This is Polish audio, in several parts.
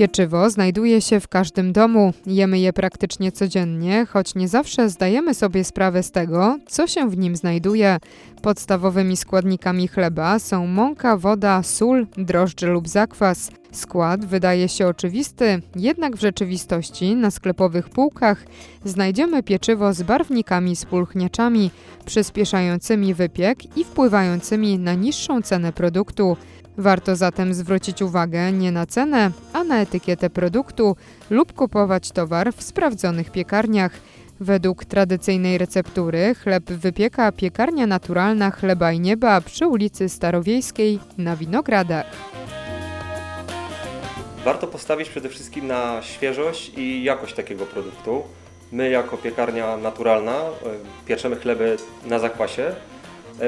Pieczywo znajduje się w każdym domu. Jemy je praktycznie codziennie, choć nie zawsze zdajemy sobie sprawę z tego, co się w nim znajduje. Podstawowymi składnikami chleba są mąka, woda, sól, drożdże lub zakwas. Skład wydaje się oczywisty, jednak w rzeczywistości na sklepowych półkach znajdziemy pieczywo z barwnikami spulchniaczami, przyspieszającymi wypiek i wpływającymi na niższą cenę produktu. Warto zatem zwrócić uwagę nie na cenę, a na etykietę produktu lub kupować towar w sprawdzonych piekarniach. Według tradycyjnej receptury chleb wypieka piekarnia naturalna chleba i nieba przy ulicy Starowiejskiej na Winogradach. Warto postawić przede wszystkim na świeżość i jakość takiego produktu. My jako piekarnia naturalna e, pieczemy chleby na zakwasie. E,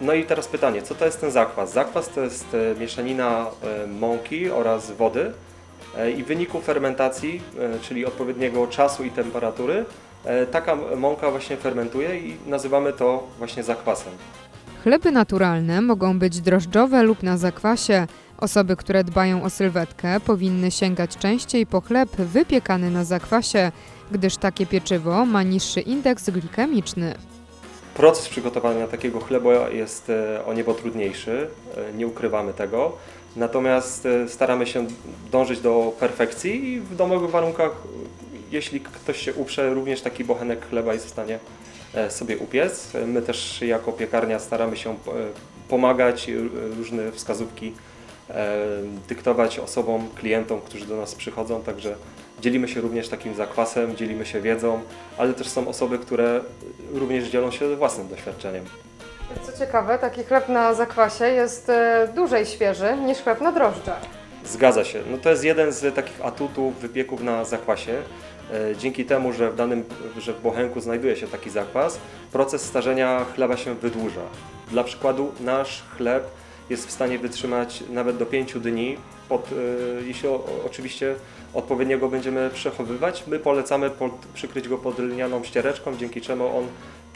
No i teraz pytanie, co to jest ten zakwas? Zakwas to jest e, mieszanina mąki oraz wody i w wyniku fermentacji, czyli odpowiedniego czasu i temperatury, taka mąka właśnie fermentuje i nazywamy to właśnie zakwasem. Chleby naturalne mogą być drożdżowe lub na zakwasie. Osoby, które dbają o sylwetkę, powinny sięgać częściej po chleb wypiekany na zakwasie, gdyż takie pieczywo ma niższy indeks glikemiczny. Proces przygotowania takiego chleba jest e, o niebo trudniejszy, e, nie ukrywamy tego. Natomiast e, staramy się dążyć do perfekcji i w domowych warunkach, jeśli ktoś się uprze, również taki bochenek chleba jest w stanie sobie upiec. E, My też jako piekarnia staramy się e, pomagać, e, różne wskazówki e, dyktować osobom, klientom, którzy do nas przychodzą, także dzielimy się również takim zakwasem, dzielimy się wiedzą, ale też są osoby, które również dzielą się własnym doświadczeniem. Co ciekawe, taki chleb na zakwasie jest e, dłużej świeży niż chleb na drożdżach. Zgadza się. No to jest jeden z takich atutów wypieków na zakwasie. E, Dzięki temu, że w danym, że w bochenku znajduje się taki zakwas, proces starzenia chleba się wydłuża. Dla przykładu nasz chleb jest w stanie wytrzymać nawet do 5 dni, pod, e, jeśli o, oczywiście odpowiednio go będziemy przechowywać. My polecamy pod, przykryć go pod lnianą ściereczką, dzięki czemu on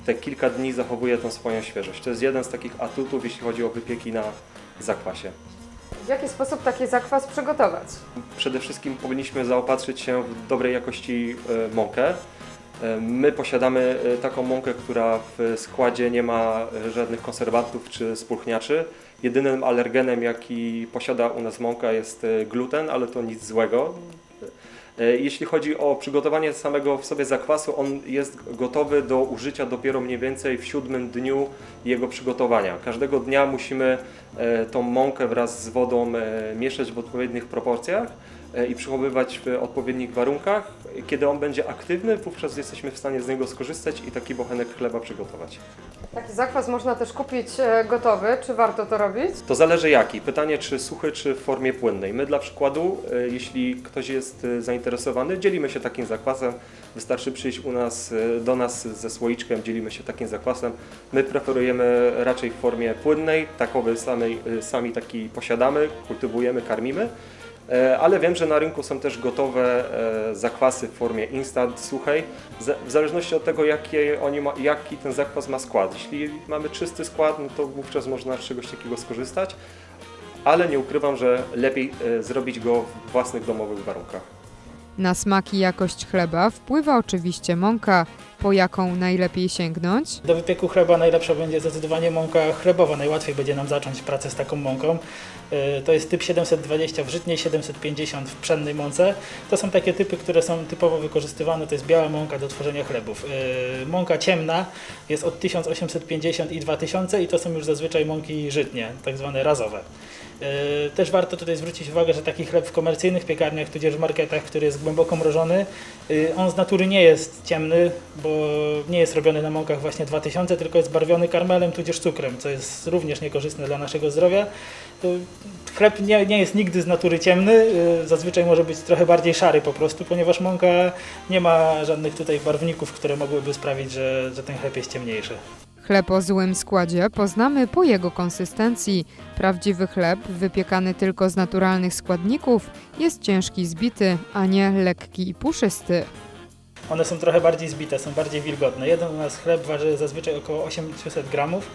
te kilka dni zachowuje tą swoją świeżość. To jest jeden z takich atutów, jeśli chodzi o wypieki na zakwasie. W jaki sposób taki zakwas przygotować? Przede wszystkim powinniśmy zaopatrzyć się w dobrej jakości e, mąkę. E, My posiadamy e, taką mąkę, która w składzie nie ma żadnych konserwantów czy spulchniaczy. Jedynym alergenem, jaki posiada u nas mąka jest gluten, ale to nic złego. E, Jeśli chodzi o przygotowanie samego w sobie zakwasu, on jest gotowy do użycia dopiero mniej więcej w siódmym dniu jego przygotowania. Każdego dnia musimy e, tą mąkę wraz z wodą e, mieszać w odpowiednich proporcjach i przechowywać w odpowiednich warunkach. Kiedy on będzie aktywny, wówczas jesteśmy w stanie z niego skorzystać i taki bochenek chleba przygotować. Taki zakwas można też kupić e, gotowy. Czy warto to robić? To zależy jaki. Pytanie, czy suchy, czy w formie płynnej. My dla przykładu, e, jeśli ktoś jest e, zainteresowany, dzielimy się takim zakwasem. Wystarczy przyjść u nas, e, do nas ze słoiczkiem, dzielimy się takim zakwasem. My preferujemy raczej w formie płynnej, takowy samej, e, sami taki posiadamy, kultywujemy, karmimy. E, Ale wiem, że na rynku są też gotowe e, zakwasy w formie instant, suchej, w zależności od tego, oni ma, jaki ten zakwas ma skład. Jeśli mamy czysty skład, no to wówczas można z czegoś takiego skorzystać, ale nie ukrywam, że lepiej e, zrobić go w własnych domowych warunkach. Na smak i jakość chleba wpływa oczywiście mąka, po jaką najlepiej sięgnąć. Do wypieku chleba najlepsza będzie zdecydowanie mąka chlebowa. Najłatwiej będzie nam zacząć pracę z taką mąką. Yy, To jest typ 720 w żytniej, 750 w pszennej mące. To są takie typy, które są typowo wykorzystywane. To jest biała mąka do tworzenia chlebów. Yy, Mąka ciemna jest od 1850 i 2000 i to są już zazwyczaj mąki żytnie, tak zwane razowe. Yy, Też warto tutaj zwrócić uwagę, że taki chleb w komercyjnych piekarniach, tudzież w marketach, który jest głęboko mrożony, yy, on z natury nie jest ciemny, bo nie jest robiony na mąkach właśnie 2000, tylko jest barwiony karmelem tudzież cukrem, co jest również niekorzystne dla naszego zdrowia. Chleb nie, nie jest nigdy z natury ciemny, yy, zazwyczaj może być trochę bardziej szary po prostu, ponieważ mąka nie ma żadnych tutaj barwników, które mogłyby sprawić, że, że ten chleb jest ciemniejszy. Chleb o złym składzie poznamy po jego konsystencji. Prawdziwy chleb, wypiekany tylko z naturalnych składników, jest ciężki zbity, a nie lekki i puszysty. one są trochę bardziej zbite, są bardziej wilgotne. Jeden u nas chleb waży zazwyczaj około 800 gramów.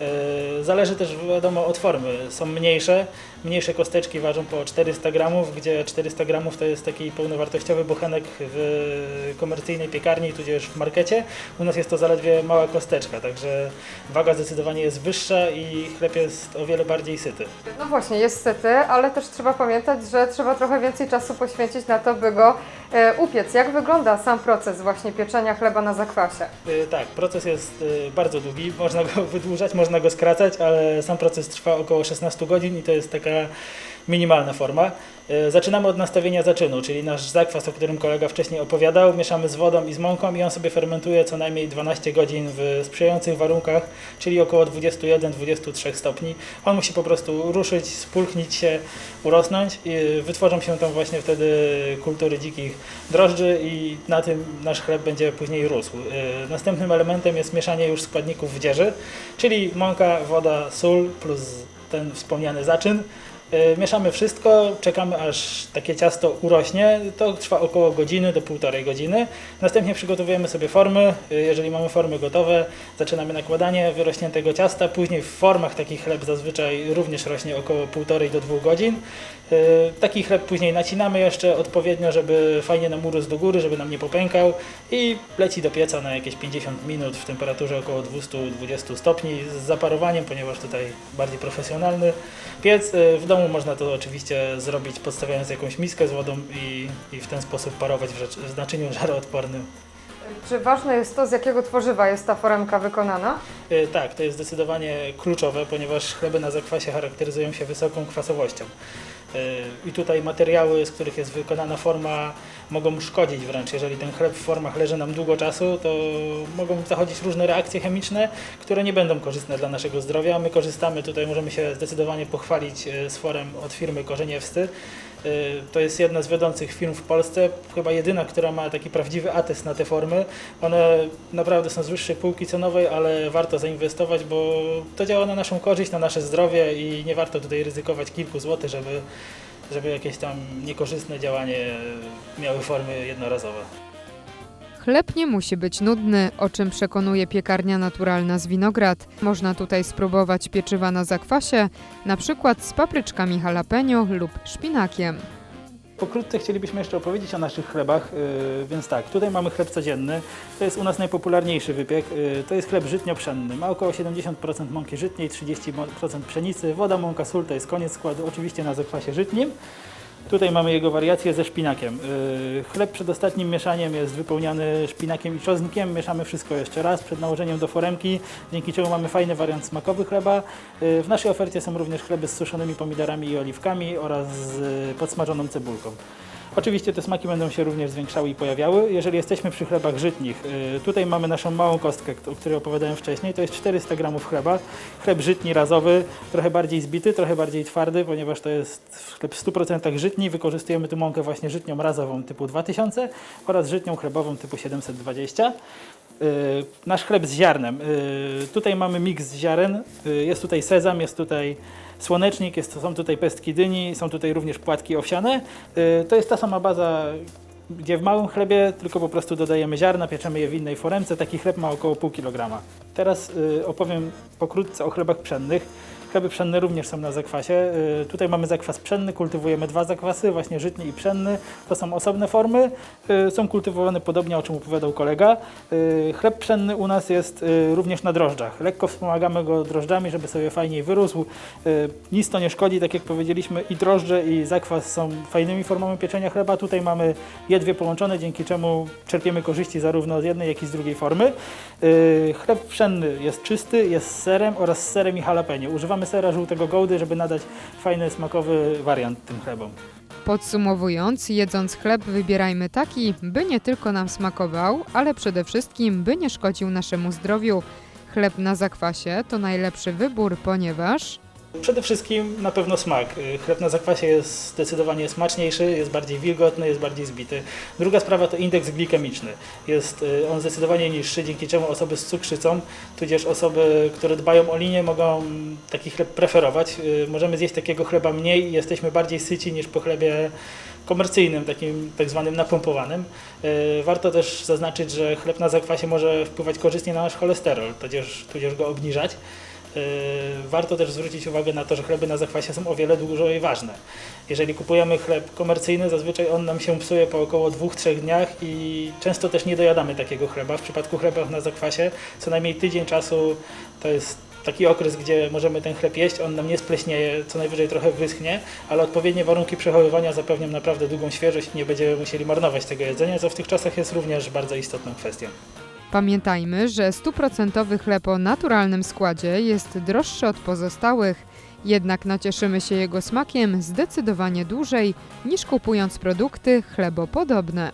Yy, Zależy też wiadomo od formy. Są mniejsze, mniejsze kosteczki ważą po 400 gramów, gdzie 400 gramów to jest taki pełnowartościowy bochenek w komercyjnej piekarni, tudzież w markecie. U nas jest to zaledwie mała kosteczka, także waga zdecydowanie jest wyższa i chleb jest o wiele bardziej syty. No właśnie, jest syty, ale też trzeba pamiętać, że trzeba trochę więcej czasu poświęcić na to, by go e, upiec. Jak wygląda sam proces właśnie pieczenia chleba na zakwasie? Y, Tak, proces jest y, bardzo długi, można go wydłużać, można go skracać, ale sam proces trwa około 16 godzin i to jest taka minimalna forma. Y, Zaczynamy od nastawienia zaczynu, czyli nasz zakwas, o którym kolega wcześniej opowiadał, mieszamy z wodą i z mąką i on sobie fermentuje co najmniej 12 godzin w sprzyjających warunkach, czyli około 21-23 stopni. On musi po prostu ruszyć, spulchnić się, urosnąć i wytworzą się tam właśnie wtedy kultury dzikich drożdży i na tym nasz chleb będzie później rósł. Yy, Następnym elementem jest mieszanie już składników w dzieży, czyli mąka, woda, sól plus ten wspomniany zaczyn. Yy, Mieszamy wszystko, czekamy aż takie ciasto urośnie. To trwa około godziny do półtorej godziny. Następnie przygotowujemy sobie formy. Yy, Jeżeli mamy formy gotowe, zaczynamy nakładanie wyrośniętego ciasta. Później w formach taki chleb zazwyczaj również rośnie około półtorej do dwóch godzin. Yy, Taki chleb później nacinamy jeszcze odpowiednio, żeby fajnie nam urósł do góry, żeby nam nie popękał i leci do pieca na jakieś 50 minut w temperaturze około 220 stopni z zaparowaniem, ponieważ tutaj bardziej profesjonalny piec. Yy, W domu można to oczywiście zrobić podstawiając jakąś miskę z wodą i, i w ten sposób parować w, rzecz, w naczyniu żaroodpornym. Czy ważne jest to, z jakiego tworzywa jest ta foremka wykonana? Y, Tak, to jest zdecydowanie kluczowe, ponieważ chleby na zakwasie charakteryzują się wysoką kwasowością. Y, I tutaj materiały, z których jest wykonana forma, mogą szkodzić wręcz. Jeżeli ten chleb w formach leży nam długo czasu, to mogą zachodzić różne reakcje chemiczne, które nie będą korzystne dla naszego zdrowia. My korzystamy tutaj, możemy się zdecydowanie pochwalić y, z forem od firmy Korzeniewscy. Y, To jest jedna z wiodących firm w Polsce, chyba jedyna, która ma taki prawdziwy atest na te formy. One naprawdę są z wyższej półki cenowej, ale warto zainwestować, bo to działa na naszą korzyść, na nasze zdrowie i nie warto tutaj ryzykować kilku złotych, żeby, żeby jakieś tam niekorzystne działanie miały formy jednorazowe. Chleb nie musi być nudny, o czym przekonuje piekarnia naturalna z Winograd. Można tutaj spróbować pieczywa na zakwasie, na przykład z papryczkami jalapeno lub szpinakiem. Pokrótce chcielibyśmy jeszcze opowiedzieć o naszych chlebach, yy, więc tak, tutaj mamy chleb codzienny, to jest u nas najpopularniejszy wypiek, yy, to jest chleb żytnio-pszenny, ma około 70% mąki żytniej, 30% pszenicy, woda, mąka, sól to jest koniec składu, oczywiście na zakwasie żytnim. Tutaj mamy jego wariację ze szpinakiem. Yy, Chleb przed ostatnim mieszaniem jest wypełniany szpinakiem i czosnkiem. Mieszamy wszystko jeszcze raz przed nałożeniem do foremki, dzięki czemu mamy fajny wariant smakowy chleba. Yy, W naszej ofercie są również chleby z suszonymi pomidorami i oliwkami oraz z yy, podsmażoną cebulką. Oczywiście te smaki będą się również zwiększały i pojawiały. Jeżeli jesteśmy przy chlebach żytnich, yy, tutaj mamy naszą małą kostkę, o której opowiadałem wcześniej. To jest 400 gramów chleba. Chleb żytni razowy, trochę bardziej zbity, trochę bardziej twardy, ponieważ to jest chleb w 100% żytni. Wykorzystujemy tu mąkę właśnie żytnią razową typu 2000 oraz żytnią chlebową typu 720. Yy, Nasz chleb z ziarnem. Yy, Tutaj mamy miks z ziaren. Jest tutaj sezam, jest tutaj słonecznik, jest, są tutaj pestki dyni, są tutaj również płatki owsiane. Yy, To jest ta sama baza, gdzie w małym chlebie tylko po prostu dodajemy ziarna, pieczemy je w innej foremce. Taki chleb ma około pół kilograma. Teraz yy, opowiem pokrótce o chlebach pszennych. Chleby pszenne również są na zakwasie. Yy, Tutaj mamy zakwas pszenny, kultywujemy dwa zakwasy, właśnie żytni i pszenny. To są osobne formy, yy, są kultywowane podobnie, o czym opowiadał kolega. Yy, Chleb pszenny u nas jest również na drożdżach. Lekko wspomagamy go drożdżami, żeby sobie fajniej wyrósł. Nic to nie szkodzi, tak jak powiedzieliśmy, i drożdże i zakwas są fajnymi formami pieczenia chleba. Tutaj mamy je dwie połączone, dzięki czemu czerpiemy korzyści zarówno z jednej, jak i z drugiej formy. Chleb pszenny jest czysty, jest z serem oraz z serem i jalapeno. Używamy sera żółtego gołdy, żeby nadać fajny, smakowy wariant tym chlebom. Podsumowując, jedząc chleb wybierajmy taki, by nie tylko nam smakował, ale przede wszystkim, by nie szkodził naszemu zdrowiu. Chleb na zakwasie to najlepszy wybór, ponieważ Przede wszystkim na pewno smak. Y, Chleb na zakwasie jest zdecydowanie smaczniejszy, jest bardziej wilgotny, jest bardziej zbity. Druga sprawa to indeks glikemiczny. Jest y, on zdecydowanie niższy, dzięki czemu osoby z cukrzycą, tudzież osoby, które dbają o linię, mogą taki chleb preferować. Y, Możemy zjeść takiego chleba mniej i jesteśmy bardziej syci niż po chlebie komercyjnym, takim tak zwanym napompowanym. Warto też zaznaczyć, że chleb na zakwasie może wpływać korzystnie na nasz cholesterol, tudzież, tudzież go obniżać. E, Warto też zwrócić uwagę na to, że chleby na zakwasie są o wiele dłużej ważne. Jeżeli kupujemy chleb komercyjny, zazwyczaj on nam się psuje po około 2-3 dniach i często też nie dojadamy takiego chleba. W przypadku chlebów na zakwasie co najmniej tydzień czasu to jest taki okres, gdzie możemy ten chleb jeść, on nam nie spleśnieje, co najwyżej trochę wyschnie, ale odpowiednie warunki przechowywania zapewnią naprawdę długą świeżość i nie będziemy musieli marnować tego jedzenia, co w tych czasach jest również bardzo istotną kwestią. Pamiętajmy, że stuprocentowy chleb o naturalnym składzie jest droższy od pozostałych, jednak nacieszymy się jego smakiem zdecydowanie dłużej niż kupując produkty chlebopodobne.